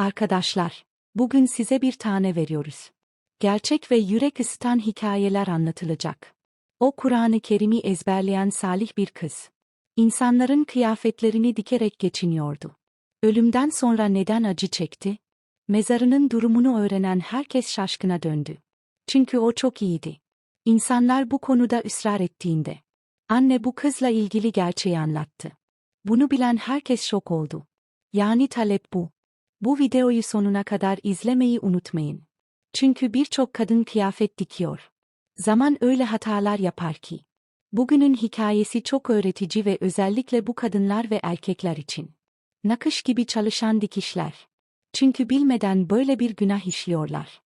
Arkadaşlar, bugün size bir tane veriyoruz. Gerçek ve yürek ısıtan hikayeler anlatılacak. O Kur'an-ı Kerim'i ezberleyen salih bir kız. İnsanların kıyafetlerini dikerek geçiniyordu. Ölümden sonra neden acı çekti? Mezarının durumunu öğrenen herkes şaşkına döndü. Çünkü o çok iyiydi. İnsanlar bu konuda ısrar ettiğinde. Anne bu kızla ilgili gerçeği anlattı. Bunu bilen herkes şok oldu. Yani talep bu. Bu videoyu sonuna kadar izlemeyi unutmayın. Çünkü birçok kadın kıyafet dikiyor. Zaman öyle hatalar yapar ki. Bugünün hikayesi çok öğretici ve özellikle bu kadınlar ve erkekler için. Nakış gibi çalışan dikişler. Çünkü bilmeden böyle bir günah işliyorlar.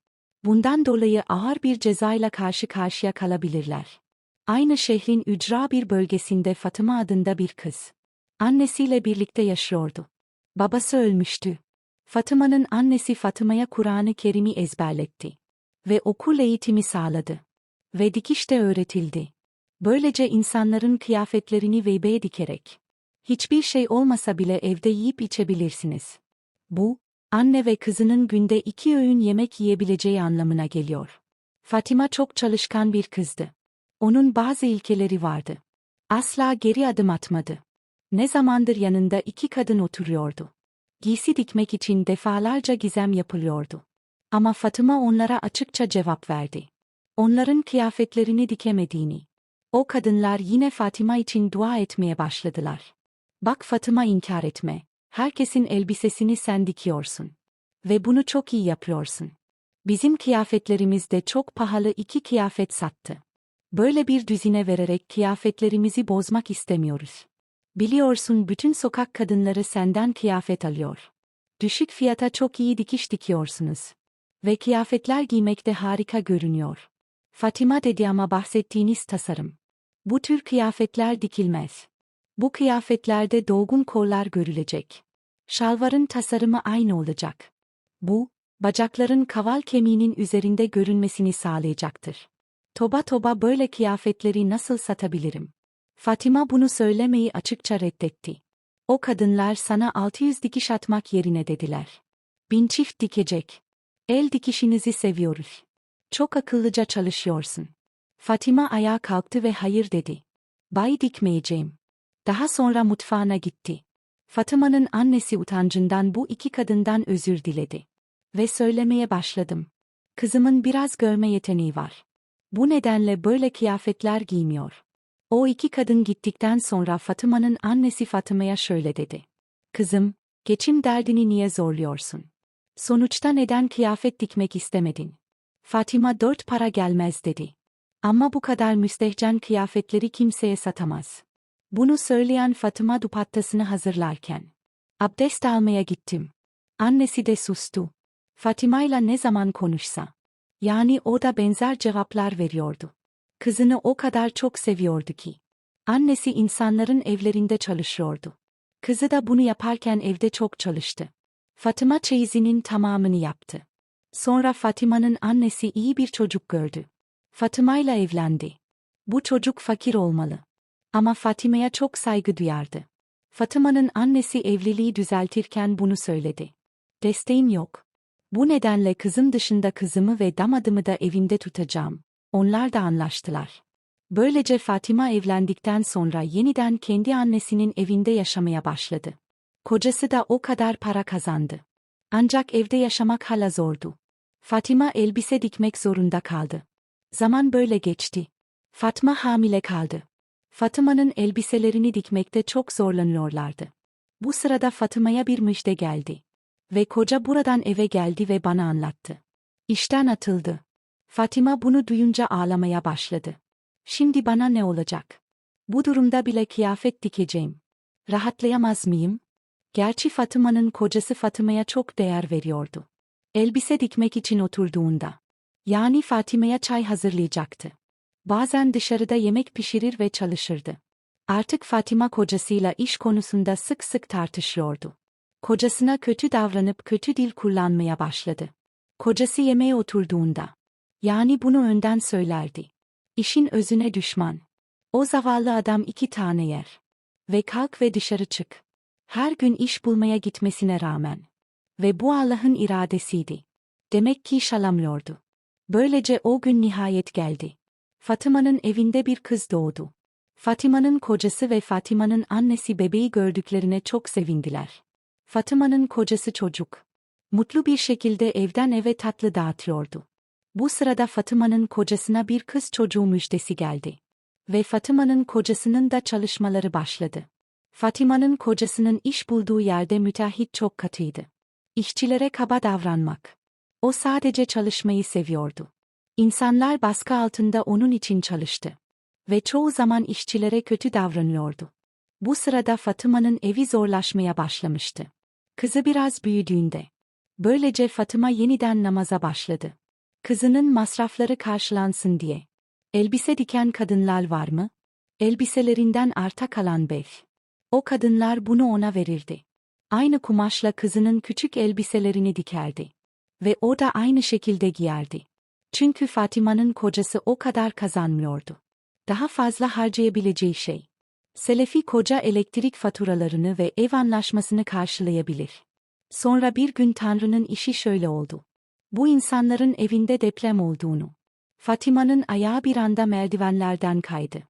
Bundan dolayı ağır bir cezayla karşı karşıya kalabilirler. Aynı şehrin ücra bir bölgesinde Fatıma adında bir kız. Annesiyle birlikte yaşıyordu. Babası ölmüştü. Fatıma'nın annesi Fatıma'ya Kur'an-ı Kerim'i ezberletti. Ve okul eğitimi sağladı. Ve dikiş de öğretildi. Böylece insanların kıyafetlerini veybeye dikerek. Hiçbir şey olmasa bile evde yiyip içebilirsiniz. Bu, anne ve kızının günde iki öğün yemek yiyebileceği anlamına geliyor. Fatima çok çalışkan bir kızdı. Onun bazı ilkeleri vardı. Asla geri adım atmadı. Ne zamandır yanında iki kadın oturuyordu. Giysi dikmek için defalarca gizem yapılıyordu. Ama Fatıma onlara açıkça cevap verdi. Onların kıyafetlerini dikemediğini. O kadınlar yine Fatima için dua etmeye başladılar. Bak Fatıma inkar etme. Herkesin elbisesini sen dikiyorsun. Ve bunu çok iyi yapıyorsun. Bizim kıyafetlerimiz de çok pahalı iki kıyafet sattı. Böyle bir düzine vererek kıyafetlerimizi bozmak istemiyoruz. Biliyorsun bütün sokak kadınları senden kıyafet alıyor. Düşük fiyata çok iyi dikiş dikiyorsunuz. Ve kıyafetler giymekte harika görünüyor. Fatima dedi ama bahsettiğiniz tasarım. Bu tür kıyafetler dikilmez. Bu kıyafetlerde dolgun kollar görülecek. Şalvarın tasarımı aynı olacak. Bu, bacakların kaval kemiğinin üzerinde görünmesini sağlayacaktır. Toba toba böyle kıyafetleri nasıl satabilirim? Fatima bunu söylemeyi açıkça reddetti. O kadınlar sana 600 dikiş atmak yerine dediler. Bin çift dikecek. El dikişinizi seviyoruz. Çok akıllıca çalışıyorsun. Fatima ayağa kalktı ve hayır dedi. Bay dikmeyeceğim. Daha sonra mutfağına gitti. Fatıma'nın annesi utancından bu iki kadından özür diledi. Ve söylemeye başladım. Kızımın biraz görme yeteneği var. Bu nedenle böyle kıyafetler giymiyor. O iki kadın gittikten sonra Fatıma'nın annesi Fatıma'ya şöyle dedi. Kızım, geçim derdini niye zorluyorsun? Sonuçta neden kıyafet dikmek istemedin? Fatima dört para gelmez dedi. Ama bu kadar müstehcen kıyafetleri kimseye satamaz. Bunu söyleyen Fatıma dupattasını hazırlarken. Abdest almaya gittim. Annesi de sustu. Fatima'yla ne zaman konuşsa. Yani o da benzer cevaplar veriyordu. Kızını o kadar çok seviyordu ki. Annesi insanların evlerinde çalışıyordu. Kızı da bunu yaparken evde çok çalıştı. Fatıma çeyizinin tamamını yaptı. Sonra Fatima'nın annesi iyi bir çocuk gördü. Fatıma ile evlendi. Bu çocuk fakir olmalı. Ama Fatime'ye çok saygı duyardı. Fatıma'nın annesi evliliği düzeltirken bunu söyledi. Desteğim yok. Bu nedenle kızım dışında kızımı ve damadımı da evinde tutacağım. Onlar da anlaştılar. Böylece Fatima evlendikten sonra yeniden kendi annesinin evinde yaşamaya başladı. Kocası da o kadar para kazandı. Ancak evde yaşamak hala zordu. Fatima elbise dikmek zorunda kaldı. Zaman böyle geçti. Fatma hamile kaldı. Fatıma'nın elbiselerini dikmekte çok zorlanıyorlardı. Bu sırada Fatıma'ya bir müjde geldi. Ve koca buradan eve geldi ve bana anlattı. İşten atıldı. Fatima bunu duyunca ağlamaya başladı. Şimdi bana ne olacak? Bu durumda bile kıyafet dikeceğim. Rahatlayamaz mıyım? Gerçi Fatıma'nın kocası Fatıma'ya çok değer veriyordu. Elbise dikmek için oturduğunda. Yani Fatime'ye çay hazırlayacaktı. Bazen dışarıda yemek pişirir ve çalışırdı. Artık Fatima kocasıyla iş konusunda sık sık tartışıyordu. Kocasına kötü davranıp kötü dil kullanmaya başladı. Kocası yemeğe oturduğunda. Yani bunu önden söylerdi. İşin özüne düşman. O zavallı adam iki tane yer. Ve kalk ve dışarı çık. Her gün iş bulmaya gitmesine rağmen. Ve bu Allah'ın iradesiydi. Demek ki şalamıyordu. Böylece o gün nihayet geldi. Fatıma'nın evinde bir kız doğdu. Fatima'nın kocası ve Fatima'nın annesi bebeği gördüklerine çok sevindiler. Fatıma'nın kocası çocuk. Mutlu bir şekilde evden eve tatlı dağıtıyordu. Bu sırada Fatıma'nın kocasına bir kız çocuğu müjdesi geldi. Ve Fatıma'nın kocasının da çalışmaları başladı. Fatima'nın kocasının iş bulduğu yerde müteahhit çok katıydı. İşçilere kaba davranmak. O sadece çalışmayı seviyordu. İnsanlar baskı altında onun için çalıştı. Ve çoğu zaman işçilere kötü davranıyordu. Bu sırada Fatıma'nın evi zorlaşmaya başlamıştı. Kızı biraz büyüdüğünde. Böylece Fatıma yeniden namaza başladı. Kızının masrafları karşılansın diye. Elbise diken kadınlar var mı? Elbiselerinden arta kalan bev. O kadınlar bunu ona verirdi. Aynı kumaşla kızının küçük elbiselerini dikerdi. Ve o da aynı şekilde giyerdi. Çünkü Fatima'nın kocası o kadar kazanmıyordu. Daha fazla harcayabileceği şey. Selefi koca elektrik faturalarını ve ev anlaşmasını karşılayabilir. Sonra bir gün Tanrı'nın işi şöyle oldu. Bu insanların evinde deprem olduğunu. Fatima'nın ayağı bir anda merdivenlerden kaydı.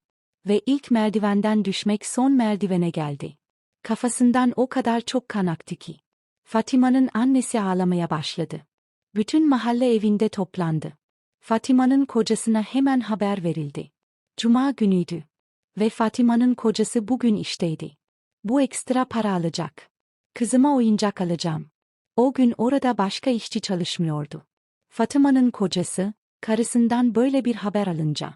Ve ilk merdivenden düşmek son merdivene geldi. Kafasından o kadar çok kan aktı ki. Fatima'nın annesi ağlamaya başladı. Bütün mahalle evinde toplandı. Fatima'nın kocasına hemen haber verildi. Cuma günüydü. Ve Fatima'nın kocası bugün işteydi. Bu ekstra para alacak. Kızıma oyuncak alacağım. O gün orada başka işçi çalışmıyordu. Fatıma'nın kocası, karısından böyle bir haber alınca.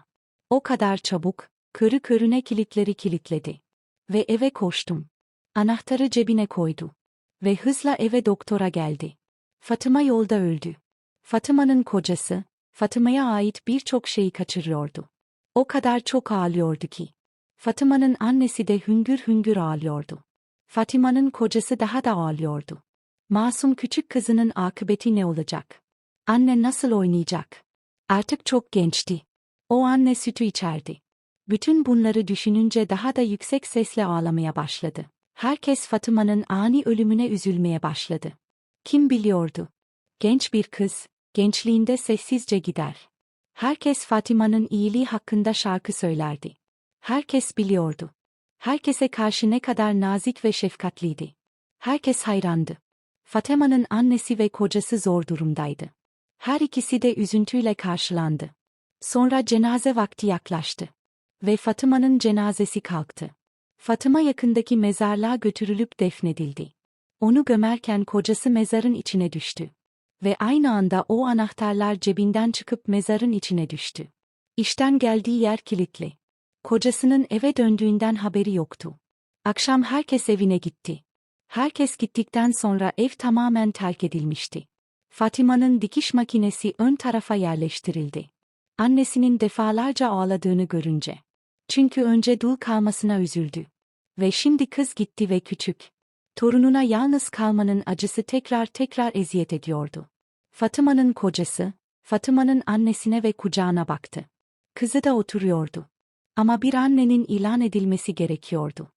O kadar çabuk, körü körüne kilitleri kilitledi. Ve eve koştum. Anahtarı cebine koydu. Ve hızla eve doktora geldi. Fatıma yolda öldü. Fatıma'nın kocası, Fatıma'ya ait birçok şeyi kaçırıyordu. O kadar çok ağlıyordu ki. Fatıma'nın annesi de hüngür hüngür ağlıyordu. Fatima'nın kocası daha da ağlıyordu. Masum küçük kızının akıbeti ne olacak? Anne nasıl oynayacak? Artık çok gençti. O anne sütü içerdi. Bütün bunları düşününce daha da yüksek sesle ağlamaya başladı. Herkes Fatıma'nın ani ölümüne üzülmeye başladı. Kim biliyordu? Genç bir kız, gençliğinde sessizce gider. Herkes Fatima'nın iyiliği hakkında şarkı söylerdi. Herkes biliyordu. Herkese karşı ne kadar nazik ve şefkatliydi. Herkes hayrandı. Fatima'nın annesi ve kocası zor durumdaydı. Her ikisi de üzüntüyle karşılandı. Sonra cenaze vakti yaklaştı. Ve Fatıma'nın cenazesi kalktı. Fatıma yakındaki mezarlığa götürülüp defnedildi. Onu gömerken kocası mezarın içine düştü. Ve aynı anda o anahtarlar cebinden çıkıp mezarın içine düştü. İşten geldiği yer kilitli. Kocasının eve döndüğünden haberi yoktu. Akşam herkes evine gitti. Herkes gittikten sonra ev tamamen terk edilmişti. Fatima'nın dikiş makinesi ön tarafa yerleştirildi. Annesinin defalarca ağladığını görünce. Çünkü önce dul kalmasına üzüldü. Ve şimdi kız gitti ve küçük. Torununa yalnız kalmanın acısı tekrar tekrar eziyet ediyordu. Fatıma'nın kocası, Fatıma'nın annesine ve kucağına baktı. Kızı da oturuyordu. Ama bir annenin ilan edilmesi gerekiyordu.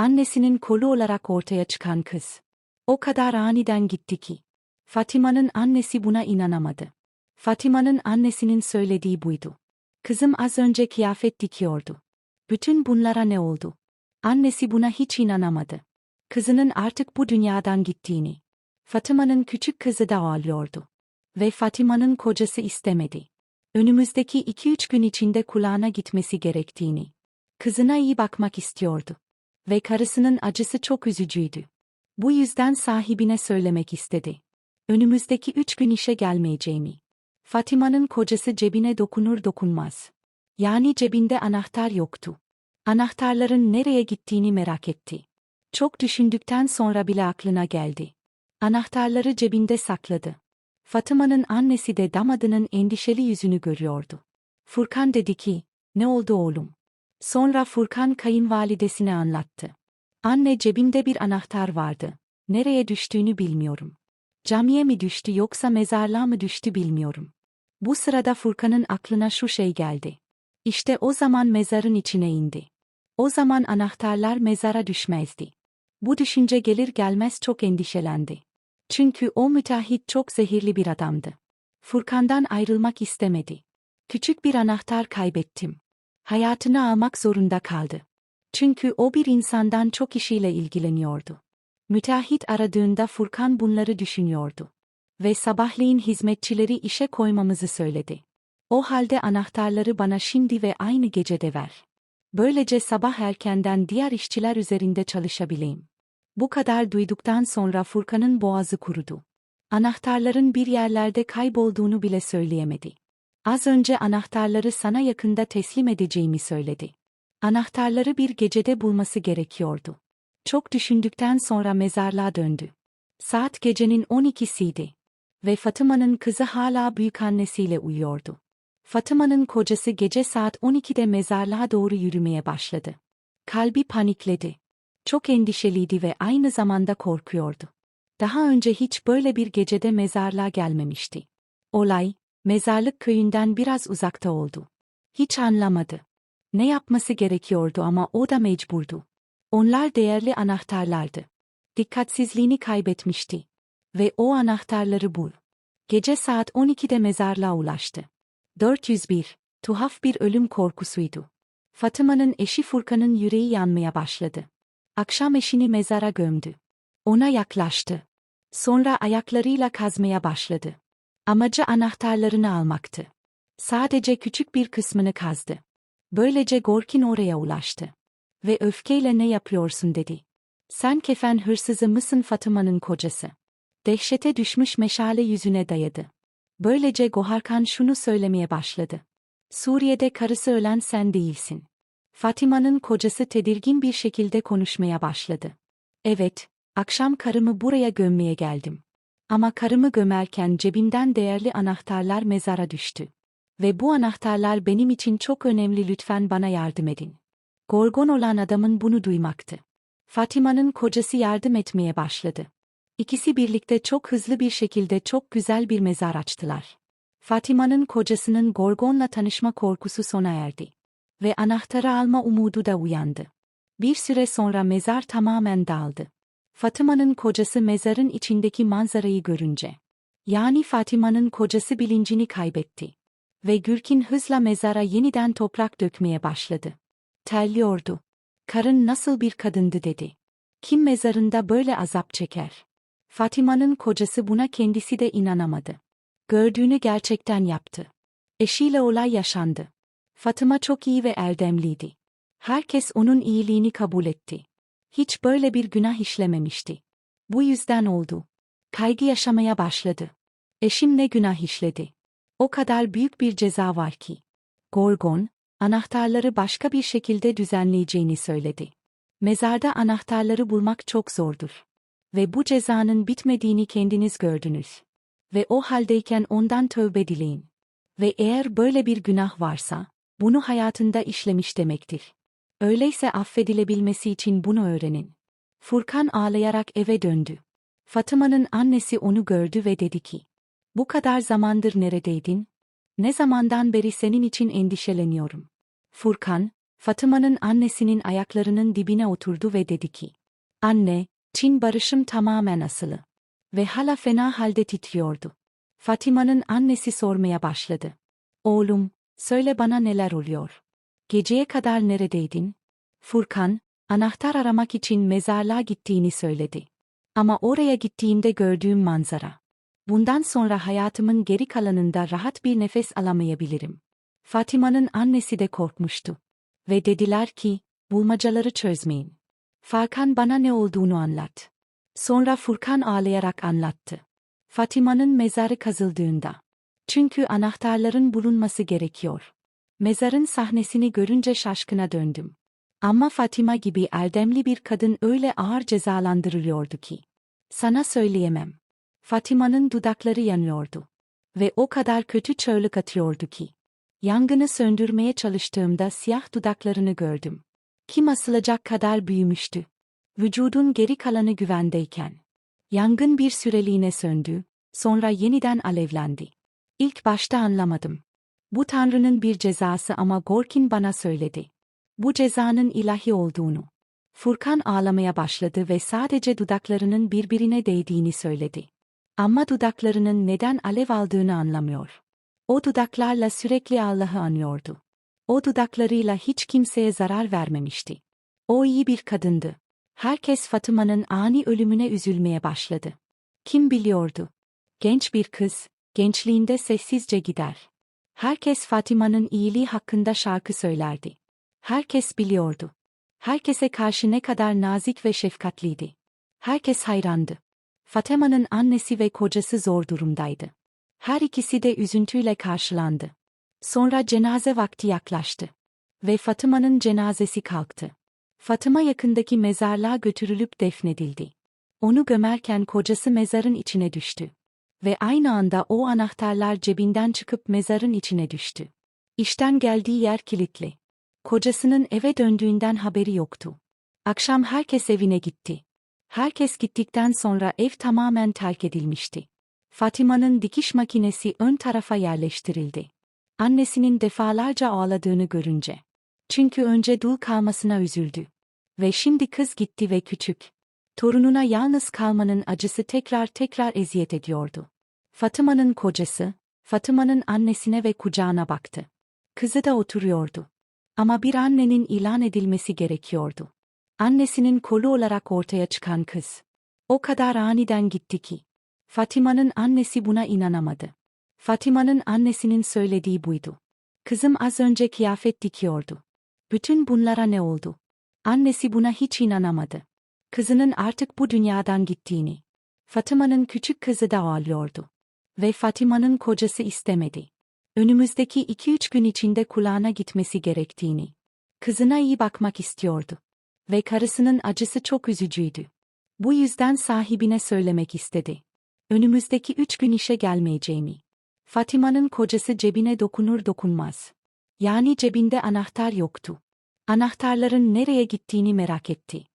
Annesinin kolu olarak ortaya çıkan kız. O kadar aniden gitti ki. Fatima'nın annesi buna inanamadı. Fatima'nın annesinin söylediği buydu. Kızım az önce kıyafet dikiyordu. Bütün bunlara ne oldu? Annesi buna hiç inanamadı. Kızının artık bu dünyadan gittiğini. Fatıma'nın küçük kızı da ağlıyordu. Ve Fatima'nın kocası istemedi. Önümüzdeki iki üç gün içinde kulağına gitmesi gerektiğini. Kızına iyi bakmak istiyordu. Ve karısının acısı çok üzücüydü. Bu yüzden sahibine söylemek istedi. Önümüzdeki üç gün işe gelmeyeceğimi. Fatima'nın kocası cebine dokunur dokunmaz. Yani cebinde anahtar yoktu. Anahtarların nereye gittiğini merak etti. Çok düşündükten sonra bile aklına geldi. Anahtarları cebinde sakladı. Fatıma'nın annesi de damadının endişeli yüzünü görüyordu. Furkan dedi ki, ne oldu oğlum? Sonra Furkan kayınvalidesine anlattı. Anne cebimde bir anahtar vardı. Nereye düştüğünü bilmiyorum. Camiye mi düştü yoksa mezarlığa mı düştü bilmiyorum. Bu sırada Furkan'ın aklına şu şey geldi. İşte o zaman mezarın içine indi. O zaman anahtarlar mezara düşmezdi. Bu düşünce gelir gelmez çok endişelendi. Çünkü o müteahhit çok zehirli bir adamdı. Furkan'dan ayrılmak istemedi. Küçük bir anahtar kaybettim. Hayatını almak zorunda kaldı. Çünkü o bir insandan çok işiyle ilgileniyordu. Müteahhit aradığında Furkan bunları düşünüyordu. Ve sabahleyin hizmetçileri işe koymamızı söyledi. O halde anahtarları bana şimdi ve aynı gecede ver. Böylece sabah erkenden diğer işçiler üzerinde çalışabileyim. Bu kadar duyduktan sonra Furkan'ın boğazı kurudu. Anahtarların bir yerlerde kaybolduğunu bile söyleyemedi. Az önce anahtarları sana yakında teslim edeceğimi söyledi. Anahtarları bir gecede bulması gerekiyordu. Çok düşündükten sonra mezarlığa döndü. Saat gecenin 12'siydi. Ve Fatıma'nın kızı hala büyükannesiyle uyuyordu. Fatıma'nın kocası gece saat 12'de mezarlığa doğru yürümeye başladı. Kalbi panikledi. Çok endişeliydi ve aynı zamanda korkuyordu. Daha önce hiç böyle bir gecede mezarlığa gelmemişti. Olay, mezarlık köyünden biraz uzakta oldu. Hiç anlamadı. Ne yapması gerekiyordu ama o da mecburdu. Onlar değerli anahtarlardı. Dikkatsizliğini kaybetmişti. Ve o anahtarları bul. Gece saat 12'de mezarlığa ulaştı. 401. Tuhaf bir ölüm korkusuydu. Fatıma'nın eşi Furkan'ın yüreği yanmaya başladı. Akşam eşini mezara gömdü. Ona yaklaştı. Sonra ayaklarıyla kazmaya başladı. Amacı anahtarlarını almaktı. Sadece küçük bir kısmını kazdı. Böylece Gorkin oraya ulaştı. Ve öfkeyle ne yapıyorsun dedi. Sen kefen hırsızı mısın Fatıma'nın kocası? Dehşete düşmüş meşale yüzüne dayadı. Böylece Goharkan şunu söylemeye başladı. Suriye'de karısı ölen sen değilsin. Fatima'nın kocası tedirgin bir şekilde konuşmaya başladı. Evet, akşam karımı buraya gömmeye geldim. Ama karımı gömerken cebimden değerli anahtarlar mezara düştü. Ve bu anahtarlar benim için çok önemli lütfen bana yardım edin. Gorgon olan adamın bunu duymaktı. Fatima'nın kocası yardım etmeye başladı. İkisi birlikte çok hızlı bir şekilde çok güzel bir mezar açtılar. Fatima'nın kocasının Gorgon'la tanışma korkusu sona erdi. Ve anahtarı alma umudu da uyandı. Bir süre sonra mezar tamamen dağıldı. Fatıma'nın kocası mezarın içindeki manzarayı görünce. Yani Fatima'nın kocası bilincini kaybetti. Ve Gürkin hızla mezara yeniden toprak dökmeye başladı. Terliyordu. Karın nasıl bir kadındı dedi. Kim mezarında böyle azap çeker? Fatima'nın kocası buna kendisi de inanamadı. Gördüğünü gerçekten yaptı. Eşiyle olay yaşandı. Fatıma çok iyi ve erdemliydi. Herkes onun iyiliğini kabul etti. Hiç böyle bir günah işlememişti. Bu yüzden oldu. Kaygı yaşamaya başladı. Eşim ne günah işledi? O kadar büyük bir ceza var ki. Gorgon, anahtarları başka bir şekilde düzenleyeceğini söyledi. Mezarda anahtarları bulmak çok zordur. Ve bu cezanın bitmediğini kendiniz gördünüz. Ve o haldeyken ondan tövbe dileyin. Ve eğer böyle bir günah varsa, bunu hayatında işlemiş demektir. Öyleyse affedilebilmesi için bunu öğrenin. Furkan ağlayarak eve döndü. Fatıma'nın annesi onu gördü ve dedi ki, Bu kadar zamandır neredeydin? Ne zamandan beri senin için endişeleniyorum. Furkan, Fatıma'nın annesinin ayaklarının dibine oturdu ve dedi ki, Anne, Çin barışım tamamen asılı. Ve hala fena halde titriyordu. Fatima'nın annesi sormaya başladı. Oğlum, söyle bana neler oluyor. Geceye kadar neredeydin? Furkan, anahtar aramak için mezarlığa gittiğini söyledi. Ama oraya gittiğimde gördüğüm manzara. Bundan sonra hayatımın geri kalanında rahat bir nefes alamayabilirim. Fatima'nın annesi de korkmuştu. Ve dediler ki, bulmacaları çözmeyin. Farkan bana ne olduğunu anlat. Sonra Furkan ağlayarak anlattı. Fatima'nın mezarı kazıldığında. Çünkü anahtarların bulunması gerekiyor. Mezarın sahnesini görünce şaşkına döndüm. Ama Fatima gibi erdemli bir kadın öyle ağır cezalandırılıyordu ki. Sana söyleyemem. Fatima'nın dudakları yanıyordu. Ve o kadar kötü çığlık atıyordu ki. Yangını söndürmeye çalıştığımda siyah dudaklarını gördüm. Kim asılacak kadar büyümüştü. Vücudun geri kalanı güvendeyken. Yangın bir süreliğine söndü, sonra yeniden alevlendi. İlk başta anlamadım. Bu Tanrı'nın bir cezası ama Gorkin bana söyledi. Bu cezanın ilahi olduğunu. Furkan ağlamaya başladı ve sadece dudaklarının birbirine değdiğini söyledi. Ama dudaklarının neden alev aldığını anlamıyor. O dudaklarla sürekli Allah'ı anıyordu. O dudaklarıyla hiç kimseye zarar vermemişti. O iyi bir kadındı. Herkes Fatıma'nın ani ölümüne üzülmeye başladı. Kim biliyordu? Genç bir kız, gençliğinde sessizce gider. Herkes Fatima'nın iyiliği hakkında şarkı söylerdi. Herkes biliyordu. Herkese karşı ne kadar nazik ve şefkatliydi. Herkes hayrandı. Fatima'nın annesi ve kocası zor durumdaydı. Her ikisi de üzüntüyle karşılandı. Sonra cenaze vakti yaklaştı. Ve Fatıma'nın cenazesi kalktı. Fatıma yakındaki mezarlığa götürülüp defnedildi. Onu gömerken kocası mezarın içine düştü. Ve aynı anda o anahtarlar cebinden çıkıp mezarın içine düştü. İşten geldiği yer kilitli. Kocasının eve döndüğünden haberi yoktu. Akşam herkes evine gitti. Herkes gittikten sonra ev tamamen terk edilmişti. Fatima'nın dikiş makinesi ön tarafa yerleştirildi. Annesinin defalarca ağladığını görünce. Çünkü önce dul kalmasına üzüldü. Ve şimdi kız gitti ve küçük. Torununa yalnız kalmanın acısı tekrar tekrar eziyet ediyordu. Fatıma'nın kocası, Fatıma'nın annesine ve kucağına baktı. Kızı da oturuyordu. Ama bir annenin ilan edilmesi gerekiyordu. Annesinin kolu olarak ortaya çıkan kız. O kadar aniden gitti ki. Fatima'nın annesi buna inanamadı. Fatima'nın annesinin söylediği buydu. Kızım az önce kıyafet dikiyordu. Bütün bunlara ne oldu? Annesi buna hiç inanamadı. Kızının artık bu dünyadan gittiğini. Fatıma'nın küçük kızı da ağlıyordu. Ve Fatima'nın kocası istemedi. Önümüzdeki iki üç gün içinde kulağına gitmesi gerektiğini. Kızına iyi bakmak istiyordu. Ve karısının acısı çok üzücüydü. Bu yüzden sahibine söylemek istedi. Önümüzdeki üç gün işe gelmeyeceğimi. Fatima'nın kocası cebine dokunur dokunmaz. Yani cebinde anahtar yoktu. Anahtarların nereye gittiğini merak etti.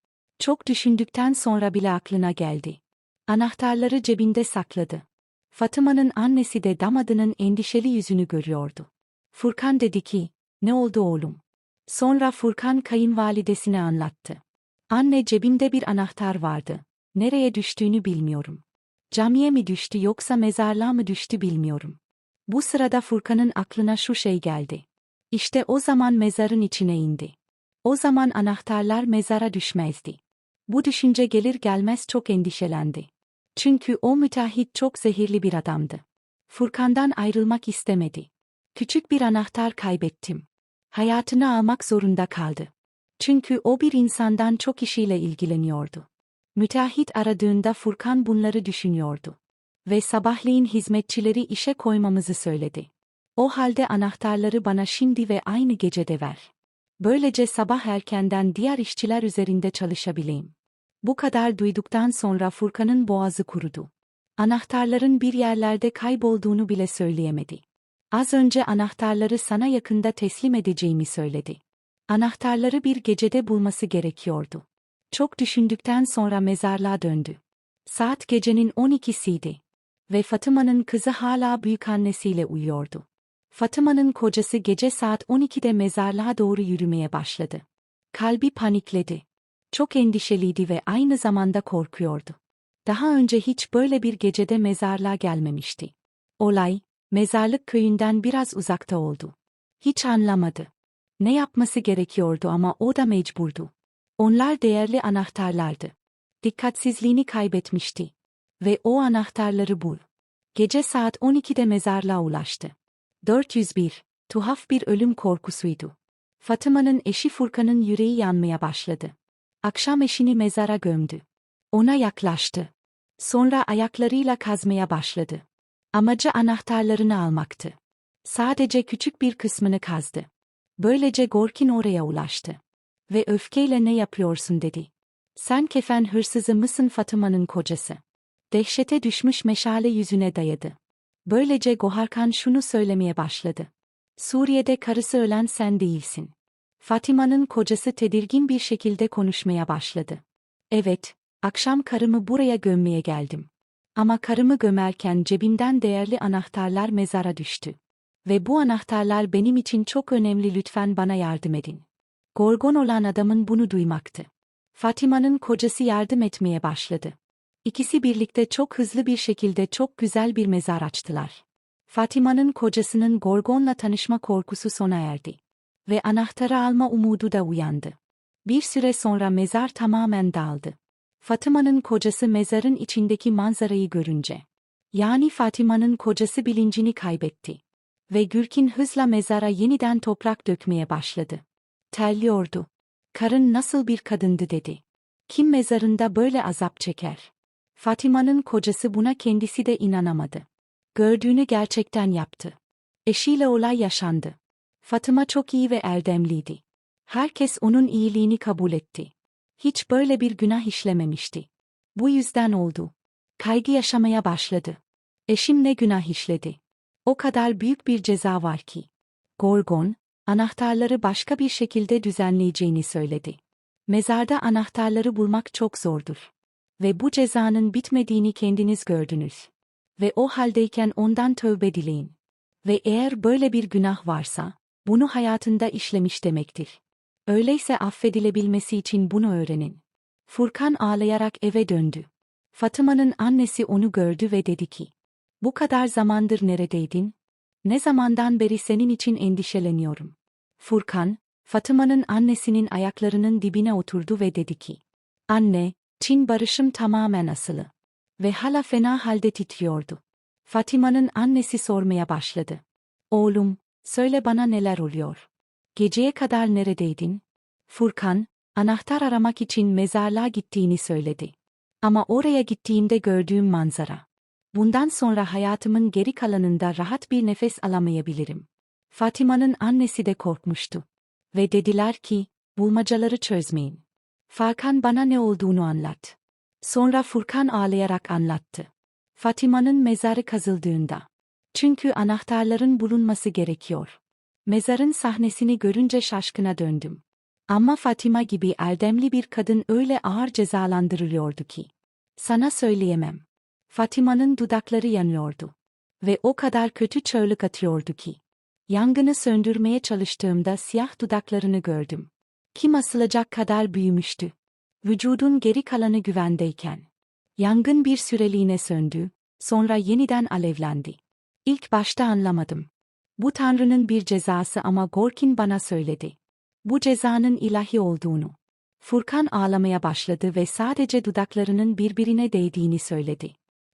Çok düşündükten sonra bile aklına geldi. Anahtarları cebinde sakladı. Fatıma'nın annesi de damadının endişeli yüzünü görüyordu. Furkan dedi ki, ne oldu oğlum? Sonra Furkan kayınvalidesine anlattı. Anne cebimde bir anahtar vardı. Nereye düştüğünü bilmiyorum. Camiye mi düştü yoksa mezarlığa mı düştü bilmiyorum. Bu sırada Furkan'ın aklına şu şey geldi. İşte o zaman mezarın içine indi. O zaman anahtarlar mezara düşmezdi. Bu düşünce gelir gelmez çok endişelendi. Çünkü o müteahhit çok zehirli bir adamdı. Furkan'dan ayrılmak istemedi. Küçük bir anahtar kaybettim. Hayatını almak zorunda kaldı. Çünkü o bir insandan çok işiyle ilgileniyordu. Müteahhit aradığında Furkan bunları düşünüyordu. Ve sabahleyin hizmetçileri işe koymamızı söyledi. O halde anahtarları bana şimdi ve aynı gecede ver. Böylece sabah erkenden diğer işçiler üzerinde çalışabileyim. Bu kadar duyduktan sonra Furkan'ın boğazı kurudu. Anahtarların bir yerlerde kaybolduğunu bile söyleyemedi. Az önce anahtarları sana yakında teslim edeceğimi söyledi. Anahtarları bir gecede bulması gerekiyordu. Çok düşündükten sonra mezarlığa döndü. Saat gecenin 12'siydi. Ve Fatıma'nın kızı hala büyükannesiyle uyuyordu. Fatıma'nın kocası gece saat 12'de mezarlığa doğru yürümeye başladı. Kalbi panikledi. Çok endişeliydi ve aynı zamanda korkuyordu. Daha önce hiç böyle bir gecede mezarlığa gelmemişti. Olay, mezarlık köyünden biraz uzakta oldu. Hiç anlamadı. Ne yapması gerekiyordu ama o da mecburdu. Onlar değerli anahtarlardı. Dikkatsizliğini kaybetmişti. Ve o anahtarları bul. Gece saat 12'de mezarlığa ulaştı. 401, tuhaf bir ölüm korkusuydu. Fatıma'nın eşi Furkan'ın yüreği yanmaya başladı. Akşam eşini mezara gömdü. Ona yaklaştı. Sonra ayaklarıyla kazmaya başladı. Amacı anahtarlarını almaktı. Sadece küçük bir kısmını kazdı. Böylece Gorkin oraya ulaştı. Ve öfkeyle ne yapıyorsun dedi. Sen kefen hırsızı mısın Fatıma'nın kocası? Dehşete düşmüş meşale yüzüne dayadı. Böylece Goharkan şunu söylemeye başladı. Suriye'de karısı ölen sen değilsin. Fatima'nın kocası tedirgin bir şekilde konuşmaya başladı. Evet, akşam karımı buraya gömmeye geldim. Ama karımı gömerken cebimden değerli anahtarlar mezara düştü. Ve bu anahtarlar benim için çok önemli lütfen bana yardım edin. Gorgon olan adamın bunu duymaktı. Fatima'nın kocası yardım etmeye başladı. İkisi birlikte çok hızlı bir şekilde çok güzel bir mezar açtılar. Fatima'nın kocasının Gorgon'la tanışma korkusu sona erdi. Ve anahtarı alma umudu da uyandı. Bir süre sonra mezar tamamen dağıldı. Fatıma'nın kocası mezarın içindeki manzarayı görünce. Yani Fatima'nın kocası bilincini kaybetti. Ve Gürkin hızla mezara yeniden toprak dökmeye başladı. Terliyordu. Karın nasıl bir kadındı dedi. Kim mezarında böyle azap çeker? Fatima'nın kocası buna kendisi de inanamadı. Gördüğünü gerçekten yaptı. Eşiyle olay yaşandı. Fatıma çok iyi ve erdemliydi. Herkes onun iyiliğini kabul etti. Hiç böyle bir günah işlememişti. Bu yüzden oldu. Kaygı yaşamaya başladı. Eşim ne günah işledi? O kadar büyük bir ceza var ki. Gorgon, anahtarları başka bir şekilde düzenleyeceğini söyledi. Mezarda anahtarları bulmak çok zordur. Ve bu cezanın bitmediğini kendiniz gördünüz. Ve o haldeyken ondan tövbe dileyin. Ve eğer böyle bir günah varsa, bunu hayatında işlemiş demektir. Öyleyse affedilebilmesi için bunu öğrenin. Furkan ağlayarak eve döndü. Fatıma'nın annesi onu gördü ve dedi ki, bu kadar zamandır neredeydin? Ne zamandan beri senin için endişeleniyorum. Furkan, Fatıma'nın annesinin ayaklarının dibine oturdu ve dedi ki, Anne, Çin barışım tamamen asılı. Ve hala fena halde titriyordu. Fatima'nın annesi sormaya başladı. Oğlum, söyle bana neler oluyor. Geceye kadar neredeydin? Furkan, anahtar aramak için mezarlığa gittiğini söyledi. Ama oraya gittiğimde gördüğüm manzara. Bundan sonra hayatımın geri kalanında rahat bir nefes alamayabilirim. Fatima'nın annesi de korkmuştu. Ve dediler ki, bulmacaları çözmeyin. Farkan bana ne olduğunu anlat. Sonra Furkan ağlayarak anlattı. Fatima'nın mezarı kazıldığında. Çünkü anahtarların bulunması gerekiyor. Mezarın sahnesini görünce şaşkına döndüm. Ama Fatima gibi erdemli bir kadın öyle ağır cezalandırılıyordu ki. Sana söyleyemem. Fatima'nın dudakları yanıyordu. Ve o kadar kötü çığlık atıyordu ki. Yangını söndürmeye çalıştığımda siyah dudaklarını gördüm. Kim asılacak kadar büyümüştü. Vücudun geri kalanı güvendeyken. Yangın bir süreliğine söndü, sonra yeniden alevlendi. İlk başta anlamadım. Bu Tanrı'nın bir cezası ama Gorkin bana söyledi. Bu cezanın ilahi olduğunu. Furkan ağlamaya başladı ve sadece dudaklarının birbirine değdiğini söyledi.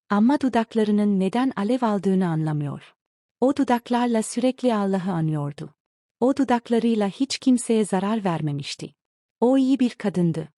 Ama dudaklarının neden alev aldığını anlamıyor. O dudaklarla sürekli Allah'ı anıyordu. O dudaklarıyla hiç kimseye zarar vermemişti. O iyi bir kadındı.